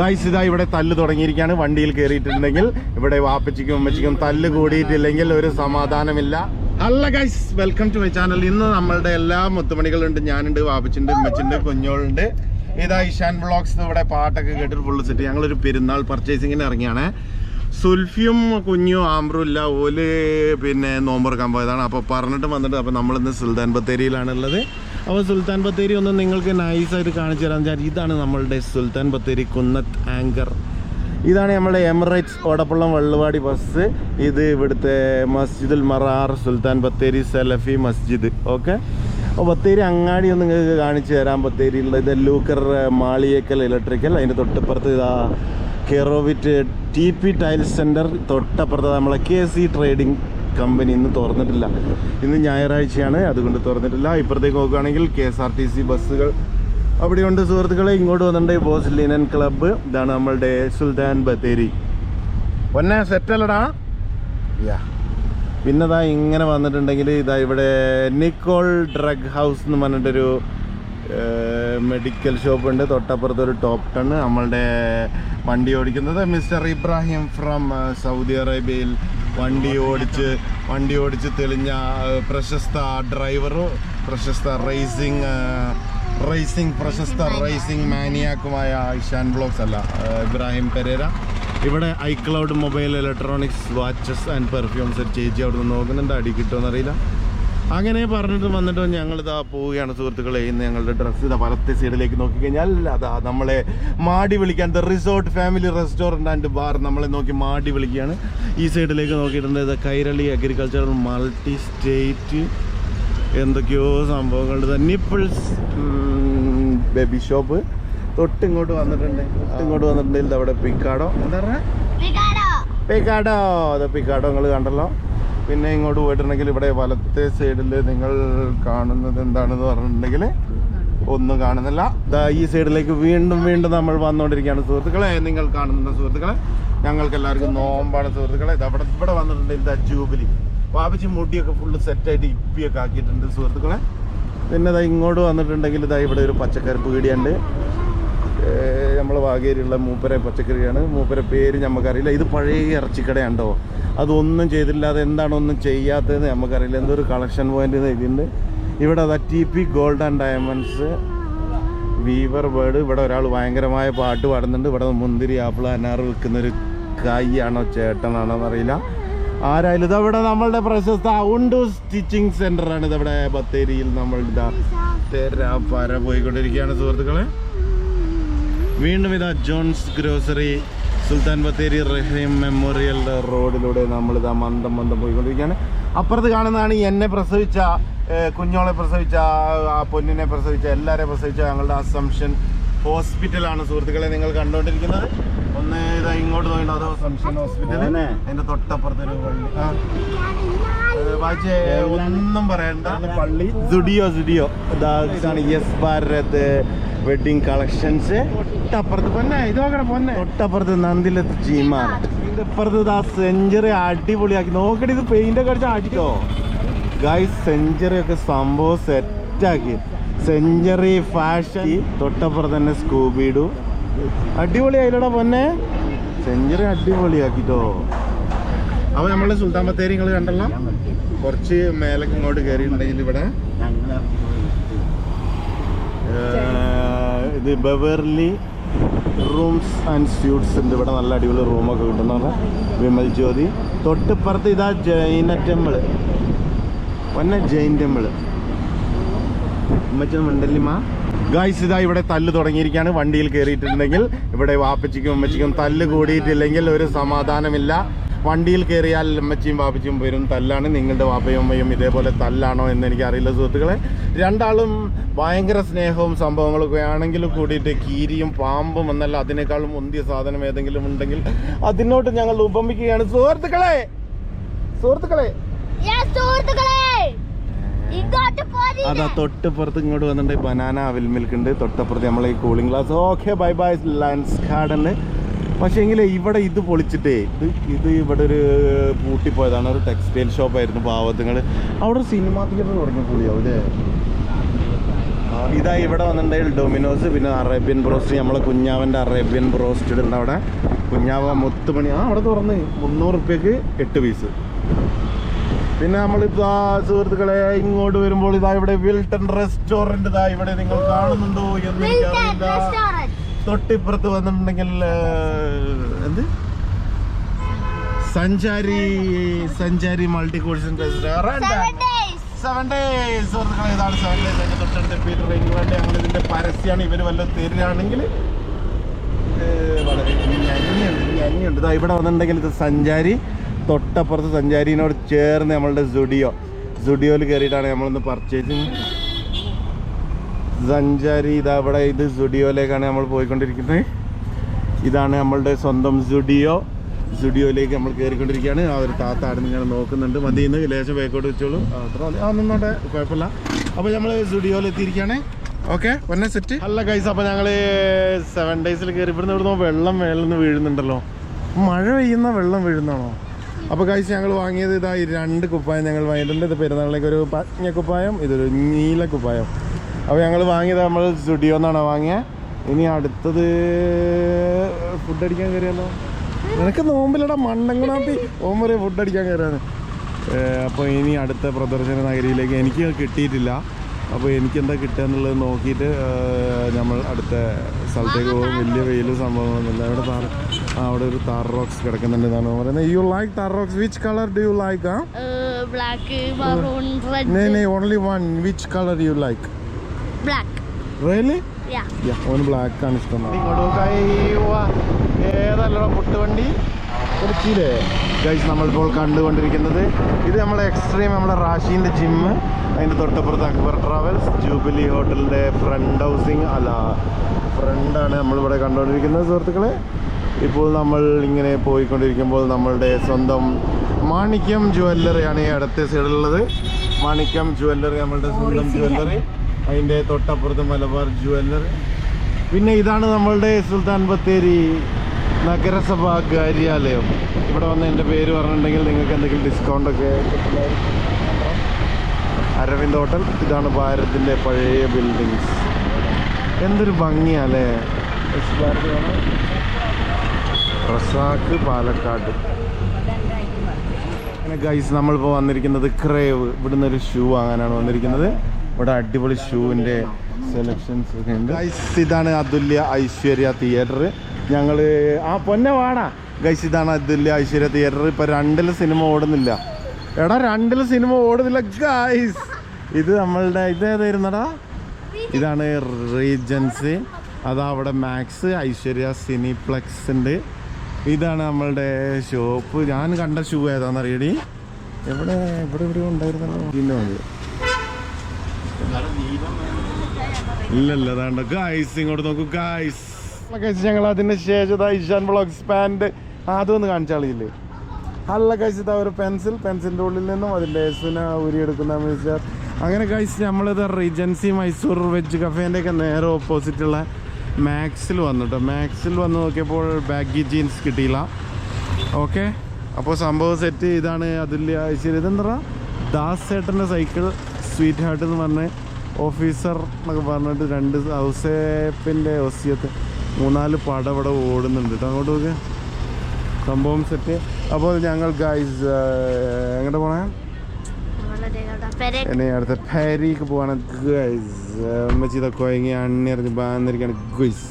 Guys ഇതാ ഇവിടെ തല്ല് തുടങ്ങിയിരിക്കുകയാണ്. വണ്ടിയിൽ കയറിയിട്ടുണ്ടെങ്കിൽ ഇവിടെ വാപ്പച്ചിക്കും ഉമ്മച്ചിക്കും തല്ല് കൂടിയിട്ടില്ലെങ്കിൽ ഒരു സമാധാനമില്ല. അല്ല guys welcome to my channel ഇന്ന് നമ്മളുടെ എല്ലാ മുത്തുമണികളുണ്ട്. ഞാനുണ്ട് വാപ്പച്ചുണ്ട് ഉമ്മച്ചിണ്ട് കുഞ്ഞോളുണ്ട്. ഇതാ ഇഷാൻ ബ്ലോഗ്സ് ഇവിടെ പാട്ടൊക്കെ കേട്ടിട്ട് ഫുള്ള് സെറ്റ് ഞങ്ങളൊരു പെരുന്നാൾ പർച്ചേസിങ്ങിന് ഇറങ്ങിയാണ്. സുൽഫിയും കുഞ്ഞും ആമ്പ്രും ഇല്ല. ഓൽ പിന്നെ നോമ്പറക്കാൻ പോയതാണ്. അപ്പോൾ പറഞ്ഞിട്ട് വന്നിട്ട് അപ്പോൾ നമ്മളിന്ന് സുൽത്താൻ ബത്തേരിയിലാണുള്ളത്. അപ്പോൾ സുൽത്താൻ ബത്തേരി ഒന്ന് നിങ്ങൾക്ക് നൈസായിട്ട് കാണിച്ചു തരാമെന്ന് വെച്ചാൽ ഇതാണ് നമ്മളുടെ സുൽത്താൻ ബത്തേരി കുന്നത്ത് ആങ്കർ ഇതാണ് നമ്മുടെ എമിറേറ്റ്സ് ഓടപ്പള്ളം വള്ളുവാടി ബസ് ഇത് ഇവിടുത്തെ മസ്ജിദുൽ മറാർ സുൽത്താൻ ബത്തേരി സലഫി മസ്ജിദ് ഓക്കെ അപ്പോൾ ബത്തേരി അങ്ങാടി ഒന്ന് നിങ്ങൾക്ക് കാണിച്ചു തരാം. ബത്തേരിയിലുള്ള ഇത് ലൂക്കർ മാളിയേക്കൽ ഇലക്ട്രിക്കൽ അതിന്റെ തൊട്ടപ്പുറത്ത് ഇതാ Kerovit T P tiles centre തൊട്ടപ്പുറത്ത് നമ്മളെ കെ സി ട്രേഡിംഗ് കമ്പനി ഇന്ന് തുറന്നിട്ടില്ല. ഇന്ന് ഞായറാഴ്ചയാണ് അതുകൊണ്ട് തുറന്നിട്ടില്ല. ഇപ്പുറത്തേക്ക് നോക്കുകയാണെങ്കിൽ K S R T C ബസ്സുകൾ അവിടെയുണ്ട് സുഹൃത്തുക്കളെ. ഇങ്ങോട്ട് വന്നിട്ടുണ്ട് ബോസ് ലിനൻ ക്ലബ്ബ്. ഇതാണ് നമ്മളുടെ സുൽത്താൻ ബത്തേരി. ഒന്നെ സെറ്റല്ലടാ. യാ. പിന്നെ ഇതാ ഇങ്ങനെ വന്നിട്ടുണ്ടെങ്കിൽ ഇതാ ഇവിടെ നിക്കോൾ ഡ്രഗ് ഹൗസ് എന്ന് പറഞ്ഞിട്ടൊരു മെഡിക്കൽ ഷോപ്പ് ഉണ്ട് തൊട്ടപ്പുറത്ത് ഒരു ടോപ്പ് ടൺ നമ്മളുടെ വണ്ടി ഓടിക്കുന്നത് മിസ്റ്റർ ഇബ്രാഹിം ഫ്രം സൗദി അറേബ്യയിൽ. വണ്ടി ഓടിച്ച് വണ്ടി ഓടിച്ച് തെളിഞ്ഞ പ്രശസ്ത ഡ്രൈവറും പ്രശസ്ത റേസിംഗ് റേസിംഗ് പ്രശസ്ത റേസിംഗ് മാനിയാക്കുമായ ഇഷാൻ ബ്ലോക്സ് അല്ല ഇബ്രാഹിം പെരേര. ഇവിടെ iCloud mobile electronics watches and perfumes ചേച്ചി അവിടെ നിന്ന് നോക്കുന്നുണ്ട്. അടി കിട്ടുമെന്നറിയില്ല അങ്ങനെ പറഞ്ഞിട്ട് വന്നിട്ട് ഞങ്ങൾ ഇതാ പോവുകയാണ് സുഹൃത്തുക്കളെ. ഇന്ന് ഞങ്ങളുടെ ഡ്രസ്സ് ഇതാ വലത്തെ സൈഡിലേക്ക് നോക്കിക്കഴിഞ്ഞാൽ അതാ നമ്മളെ മാടി വിളിക്കാൻ the resort family restaurant and bar നമ്മളെ നോക്കി മാടി വിളിക്കുകയാണ്. ഈ സൈഡിലേക്ക് നോക്കിയിട്ടുണ്ട് ഇത് കൈരളി അഗ്രികൾച്ചറൽ മൾട്ടി സ്റ്റേറ്റ് എന്തൊക്കെയോ സംഭവങ്ങളുണ്ട്. നിപ്പിൾസ് ബേബി ഷോപ്പ് തൊട്ട് ഇങ്ങോട്ട് വന്നിട്ടുണ്ട്. തൊട്ട് ഇങ്ങോട്ട് വന്നിട്ടുണ്ടെങ്കിൽ അവിടെ പിക്കാടോ എന്താ പറയുക Ricardo. പിക്കാടോ അത് പിക്കാടോ നിങ്ങൾ കണ്ടല്ലോ. പിന്നെ ഇങ്ങോട്ട് പോയിട്ടുണ്ടെങ്കിൽ ഇവിടെ വലത്തെ സൈഡിൽ നിങ്ങൾ കാണുന്നത് എന്താണെന്ന് പറഞ്ഞിട്ടുണ്ടെങ്കിൽ ഒന്നും കാണുന്നില്ല. ഈ സൈഡിലേക്ക് വീണ്ടും വീണ്ടും നമ്മൾ വന്നുകൊണ്ടിരിക്കുകയാണ് സുഹൃത്തുക്കളെ. നിങ്ങൾ കാണുന്നുണ്ട് സുഹൃത്തുക്കളെ ഞങ്ങൾക്ക് എല്ലാവർക്കും നോമ്പാണ് സുഹൃത്തുക്കളെ. ഇത് അവിടെ ഇവിടെ വന്നിട്ടുണ്ട് ഇതാ ജൂബിലി. വാപിച്ച് മുടിയൊക്കെ ഫുള്ള് സെറ്റായിട്ട് ഇപ്പിയൊക്കെ ആക്കിയിട്ടുണ്ട് സുഹൃത്തുക്കളെ. പിന്നെ ഇതാ ഇങ്ങോട്ട് വന്നിട്ടുണ്ടെങ്കിൽ ഇതാ ഇവിടെ ഒരു പച്ചക്കറി പീടിയുണ്ട് നമ്മൾ വാഗേരിയുള്ള മൂപ്പരെ പച്ചക്കറിയാണ്. മൂപ്പരെ പേര് നമുക്കറിയില്ല ഇത് പഴയ ഇറച്ചിക്കടയുണ്ടോ? അതൊന്നും ചെയ്തില്ലാതെ എന്താണൊന്നും ചെയ്യാത്തതെന്ന് നമുക്കറിയില്ല എന്തോ ഒരു കളക്ഷൻ പോയിന്റ് എഴുതിയിട്ടുണ്ട് ഇവിടെ അതാ T P gold and diamonds weaver bird ഇവിടെ ഒരാൾ ഭയങ്കരമായ പാട്ട് പാടുന്നുണ്ട്. ഇവിടെ മുന്തിരി ആപ്പിൾ അനാറ് വിൽക്കുന്നൊരു കായിയാണോ ചേട്ടനാണോ എന്നറിയില്ല. ആരായാലും ഇതവിടെ നമ്മളുടെ പ്രശസ്ത ഉണ്ടു സ്റ്റിച്ചിങ് സെന്ററാണ് ഇതവിടെ ബത്തേരിയിൽ നമ്മളുടെ ഇതാ തെര പര പോയിക്കൊണ്ടിരിക്കുകയാണ് സുഹൃത്തുക്കളെ. വീണ്ടും ഇതാ Johns grocery Sultan Bathery Rahim memorial റോഡിലൂടെ നമ്മളിതാ മന്ദം മന്ദം പോയിക്കൊണ്ടിരിക്കുകയാണ്. അപ്പുറത്ത് കാണുന്നതാണ് എന്നെ പ്രസവിച്ച കുഞ്ഞോളെ പ്രസവിച്ച ആ പൊന്നിനെ പ്രസവിച്ച എല്ലാവരെയും പ്രസവിച്ച ഞങ്ങളുടെ അസംഷൻ ഹോസ്പിറ്റലാണ് സുഹൃത്തുക്കളെ നിങ്ങൾ കണ്ടുകൊണ്ടിരിക്കുന്നത്. ഒന്ന് ഇതാ ഇങ്ങോട്ട് പോയിട്ടുണ്ടോ അതോ അസംഷൻ ഹോസ്പിറ്റൽ അതിന്റെ തൊട്ടപ്പുറത്തൊരു പള്ളി ആ. വായിച്ചേ ഒന്നും പറയണ്ട. പള്ളി? സുഡിയോ സുഡിയോ ഇതാണ് യെസ് ഭാരത് വെഡിങ് കളക്ഷൻസ്. തൊട്ടപ്പുറത്ത് പൊന്നെ ഇത് നോക്കണം പൊന്നെ. തൊട്ടപ്പുറത്ത് നന്ദിലത്ത് ജിമാർട്ട് ഇപ്പുറത്ത് ആ സെഞ്ചുറി അടിപൊളിയാക്കി. നോക്കടി ഇത് പെയിന്റ് ഒക്കെ അടിച്ചാൽ അടിക്കോ? ഗൈസ് സെഞ്ചുറി ഒക്കെ സംഭവം സെറ്റാക്കി സെഞ്ചുറി ഫാഷൻ തൊട്ടപ്പുറത്ത് തന്നെ സ്കൂബിഡു അടിപൊളിയായില്ലടാ പൊന്നെ. സെഞ്ചുറി അടിപൊളിയാക്കിട്ടോ. അപ്പൊ നമ്മൾ സുൽത്താൻ ബത്തേരി നിങ്ങൾ കണ്ടല്ലോ? കുറച്ച് മേലേക്ക് ഇങ്ങോട്ട് കയറിയിട്ടുണ്ടെങ്കിൽ ഇവിടെ ഇത് ബെവർലി റൂംസ് ആൻഡ് സ്യൂട്ട്സ് ഉണ്ട്. ഇവിടെ നല്ല അടിപൊളി റൂമൊക്കെ കിട്ടുന്ന വിമൽ ജ്യോതി. തൊട്ടിപ്പുറത്ത് ഇതാ ജൈന ടെമ്പിൾ. പൊന്ന ജൈൻ ടെമ്പിൾ. ഉമ്മച്ചൻ മാ ഗായ്സ് ഇതാ ഇവിടെ തല്ല് തുടങ്ങിയിരിക്കുകയാണ്. വണ്ടിയിൽ കയറിയിട്ടുണ്ടെങ്കിൽ ഇവിടെ വാപ്പച്ചിക്കും ഉമ്മച്ചിക്കും തല്ല് കൂടിയിട്ടില്ലെങ്കിൽ ഒരു സമാധാനമില്ല. വണ്ടിയിൽ കയറിയാൽ അമ്മച്ചിയും വാപ്പച്ചിയും വരും തല്ലാണ്. നിങ്ങളുടെ വാപ്പയും അമ്മയും ഇതേപോലെ തല്ലാണോ എന്ന് എനിക്ക് അറിയില്ല സുഹൃത്തുക്കളെ. രണ്ടാളും ഭയങ്കര സ്നേഹവും സംഭവങ്ങളൊക്കെ ആണെങ്കിലും കൂടിയിട്ട് കീരിയും പാമ്പും എന്നല്ല അതിനേക്കാളും മുന്തിയ സാധനം ഏതെങ്കിലും ഉണ്ടെങ്കിൽ അതിനോട്ട് ഞങ്ങൾ ഉപമിക്കുകയാണ്. സുഹൃത്തുക്കളെ സുഹൃത്തുക്കളെ. അതാ തൊട്ടപ്പുറത്ത് ഇങ്ങോട്ട് വന്നിട്ടുണ്ട് ബനാന അവിൽ മിൽക്ക് ഉണ്ട്. തൊട്ടപ്പുറത്ത് നമ്മളെ ഈ cooling glass okay bye bye lands ഗാർഡന് പക്ഷേ എങ്കിൽ ഇവിടെ ഇത് പൊളിച്ചിട്ടേ ഇത് ഇത് ഇവിടെ ഒരു പൂട്ടിപ്പോയതാണ്. ഒരു ടെക്സ്റ്റൈൽ ഷോപ്പായിരുന്നു പാവത്തുങ്ങൾ. അവിടെ സിനിമ തിയേറ്റർ തുടങ്ങി കൂടിയോ അല്ലേ? ഇതാ ഇവിടെ വന്നിട്ടുണ്ടെങ്കിൽ ഡൊമിനോസ് പിന്നെ അറേബ്യൻ ബ്രോസ്റ്റ് നമ്മളെ കുഞ്ഞാവന്റെ അറേബ്യൻ ബ്രോസ്റ്റ് ഉണ്ട് അവിടെ. കുഞ്ഞാവ മുത്തുമണി. ആ അവിടെ തുറന്ന് മുന്നൂറ് റുപ്യക്ക് എട്ട് പീസ് പിന്നെ നമ്മളിപ്പോൾ സുഹൃത്തുക്കളെ ഇങ്ങോട്ട് വരുമ്പോൾ ഇതാ ഇവിടെ വിൽട്ടൺ റെസ്റ്റോറന്റ് ഇതാ ഇവിടെ നിങ്ങൾ കാണുന്നുണ്ടോ എന്ന് എനിക്കറിയില്ല. തൊട്ടിപ്പുറത്ത് വന്നിട്ടുണ്ടെങ്കിൽ എന്ത്? സഞ്ചാരി സഞ്ചാരി മൾട്ടി കോഴ്സ് സെവൻ ഡേയ്സ് സുഹൃത്തുക്കളെ ഇതാണ് സെവൻ ഡേയ്സ് അതിന്റെ തൊട്ടടുത്ത് പീറ്റർ ഇംഗ്ലണ്ട് ഞങ്ങൾ ഇതിന്റെ പരസ്യമാണ് ഇവർ വല്ല തരികയാണെങ്കിൽ വളരെ ഞഞ്ഞുണ്ട് ഞഞ്ഞുണ്ട് ഇതാ ഇവിടെ വന്നിട്ടുണ്ടെങ്കിൽ ഇത് സഞ്ചാരി തൊട്ടപ്പുറത്ത് സഞ്ചാരിനോട് ചേർന്ന് നമ്മളുടെ സുഡിയോ. സുഡിയോയിൽ കയറിയിട്ടാണ് നമ്മളിന്ന് പർച്ചേസിങ് സഞ്ചാരി ഇത് അവിടെ ഇത് സുഡിയോയിലേക്കാണ് നമ്മൾ പോയിക്കൊണ്ടിരിക്കുന്നത്. ഇതാണ് നമ്മളുടെ സ്വന്തം സുഡിയോ സ്റ്റുഡിയോയിലേക്ക് നമ്മൾ കയറിക്കൊണ്ടിരിക്കുകയാണ്. ആ ഒരു താത്ത അവിടെ ഇങ്ങനെ നോക്കുന്നുണ്ട്. മതി ഇന്ന് ലേശം ബേക്കോട്ട് വെച്ചോളൂ. അത്ര. ആ നിന്നോട്ടെ കുഴപ്പമില്ല. അപ്പോൾ നമ്മൾ സ്റ്റുഡിയോയിൽ എത്തിയിരിക്കുകയാണ്. ഓക്കെ ഒന്നെ സെറ്റ് അല്ല കൈസ് അപ്പോൾ ഞങ്ങൾ സെവൻ ഡേയ്സിൽ കയറി. ഇവിടുന്ന് ഇവിടുന്ന് വെള്ളം മേളിൽ നിന്ന് വീഴുന്നുണ്ടല്ലോ. മഴ പെയ്യുന്ന വെള്ളം വീഴുന്നാണോ അപ്പോൾ കൈസ് ഞങ്ങൾ വാങ്ങിയത് ഇതായി രണ്ട് കുപ്പായം ഞങ്ങൾ വാങ്ങിയിട്ടുണ്ട്. ഇത് പെരുന്നാളിലേക്ക് ഒരു പഞ്ഞ കുപ്പായം ഇതൊരു നീല കുപ്പായം. അപ്പോൾ ഞങ്ങൾ വാങ്ങിയത് നമ്മൾ സ്റ്റുഡിയോ എന്നാണ് വാങ്ങിയത് ഇനി അടുത്തത് ഫുഡ് അടിക്കാൻ കയറിയല്ലോ നിനക്ക് നോമ്പിലടാ മണ്ണങ്ങണാപ്പി ഓമ്പറി ഫുഡ് അടിക്കാൻ കയറാണ് അപ്പോൾ ഇനി അടുത്ത പ്രദർശന നഗരിയിലേക്ക് എനിക്ക് കിട്ടിയിട്ടില്ല. അപ്പോൾ എനിക്ക് എന്താ കിട്ടുക എന്നുള്ളത് നോക്കിയിട്ട് നമ്മൾ അടുത്ത സ്ഥലത്തേക്ക് പോകും. വലിയ വെയിലും സംഭവങ്ങളൊന്നുമില്ല അവിടെ താർ അവിടെ ഒരു താർ റോക്സ് കിടക്കുന്നുണ്ട് എന്നാണ് പറയുന്നത്. You like that rocks? Which colour do you like ആ? Black only one which colour you like black really ഓന് ബ്ലാക്ക് ആണ് ഇഷ്ടം ഏതല്ലടാ പുട്ടുവണ്ടി? കൊച്ചിയിലെ ഗൈസ് നമ്മളിപ്പോൾ കണ്ടുകൊണ്ടിരിക്കുന്നത് ഇത് നമ്മളെ എക്സ്ട്രീം നമ്മുടെ റാഷീന്റെ ജിമ്മ് അതിന്റെ തൊട്ടപ്പുറത്ത് അക്ബർ ട്രാവൽസ് ജൂബിലി ഹോട്ടലിന്റെ ഫ്രണ്ട് ഹൗസിങ് അല്ല ഫ്രണ്ടാണ് നമ്മളിവിടെ കണ്ടുകൊണ്ടിരിക്കുന്നത് സുഹൃത്തുക്കളെ. ഇപ്പോൾ നമ്മൾ ഇങ്ങനെ പോയിക്കൊണ്ടിരിക്കുമ്പോൾ നമ്മളുടെ സ്വന്തം മാണിക്യം ജുവല്ലറിയാണ് ഈ അടുത്ത സൈഡിലുള്ളത് മാണിക്യം ജുവല്ലറി നമ്മളുടെ സ്വന്തം ജുവല്ലറി അതിന്റെ തൊട്ടപ്പുറത്ത് മലബാർ ജുവല്ലറി പിന്നെ ഇതാണ് നമ്മളുടെ സുൽത്താൻ ബത്തേരി നഗരസഭാ കാര്യാലയം. ഇവിടെ വന്ന് എന്റെ പേര് പറഞ്ഞിട്ടുണ്ടെങ്കിൽ നിങ്ങൾക്ക് എന്തെങ്കിലും ഡിസ്കൗണ്ട് ഒക്കെ കിട്ടുന്നതായിരിക്കും. അരവിന്ദ് ഹോട്ടൽ ഇതാണ് ഭാരതിന്റെ പഴയ ബിൽഡിങ്സ് എന്തൊരു ഭംഗിയാല്ലേ? റസാക്ക് പാലക്കാട്. ഗൈസ് നമ്മളിപ്പോൾ വന്നിരിക്കുന്നത് ക്രേവ് ഇവിടുന്ന് ഒരു ഷൂ വാങ്ങാനാണ് വന്നിരിക്കുന്നത്. ഇവിടെ അടിപൊളി ഷൂവിന്റെ സെലക്ഷൻസ് ഒക്കെ ഉണ്ട്. ഗൈസ് ഇതാണ് അതുല്യ ഐശ്വര്യ തിയേറ്റർ ഞങ്ങൾ ആ പൊന്നെ വാടാ. ഗൈസ് ഇതാണ് അതുല്യ ഐശ്വര്യ തിയേറ്റർ ഇപ്പം രണ്ടിൽ സിനിമ ഓടുന്നില്ല. എടാ രണ്ടിൽ സിനിമ ഓടുന്നില്ല ഗൈസ് ഇത് നമ്മളുടെ ഇത് ഏതായിരുന്നടാ? ഇതാണ് റീജൻസി. അതാ അവിടെ മാക്സ് ഐശ്വര്യ സിനിപ്ലെക്സ് ഉണ്ട്. ഇതാണ് നമ്മളുടെ ഷോപ്പ് ഞാൻ കണ്ട ഷൂ ഏതാണെന്നറിയടി എവിടെ എവിടെ ഇവിടെ ഉണ്ടായിരുന്നല്ലോ. മതി ഇല്ലല്ല ഗൈസ് ഇങ്ങോട്ട് നോക്കൂ ഗായ്സ് ഞങ്ങൾ അതിന് ശേഷം ഐഷാൻ ബ്ലോഗ്സ് പാന്റ് അതൊന്ന് കാണിച്ചാളില്ലേ അല്ല ഗൈസ് ഇതാ ഒരു പെൻസിൽ പെൻസിലിന്റെ ഉള്ളിൽ നിന്നും അതിന്റെ ഊരി എടുക്കുന്ന മിസ്റ്റർ അങ്ങനെ കഴിച്ച് നമ്മളിത് റീജൻസി മൈസൂർ വെജ് കഫേന്റെ ഒക്കെ നേരെ ഓപ്പോസിറ്റുള്ള മാക്സിൽ വന്നു മാക്സിൽ വന്ന് നോക്കിയപ്പോൾ ബാഗി ജീൻസ് കിട്ടിയില്ല. ഓക്കെ അപ്പോൾ സംഭവം സെറ്റ് ഇതാണ് അതിൽ ശരി ഇതെന്താ? ദാസ് ചേട്ടന്റെ സൈക്കിൾ സ്വീറ്റ് ഹാർട്ട് എന്ന് പറഞ്ഞ ഓഫീസർ എന്നൊക്കെ പറഞ്ഞിട്ട് രണ്ട് ഔസേപ്പിന്റെ ഒസിയത്ത് മൂന്നാൽ പടം ഇവിടെ ഓടുന്നുണ്ട് കേട്ടോ അങ്ങോട്ട് നോക്ക്. സംഭവം സെറ്റ് അപ്പോൾ ഞങ്ങൾ ഗൈസ് എങ്ങോട്ട് പോണേ? എന്നെ അടുത്ത പാരിക്ക് പോവാണ് ഗൈസ് അമ്മച്ചി ഇതൊക്കെ എങ്ങനെ അണ്ണിറങ്ങി ബാന്നിരിക്കുകയാണ് ഗൈസ്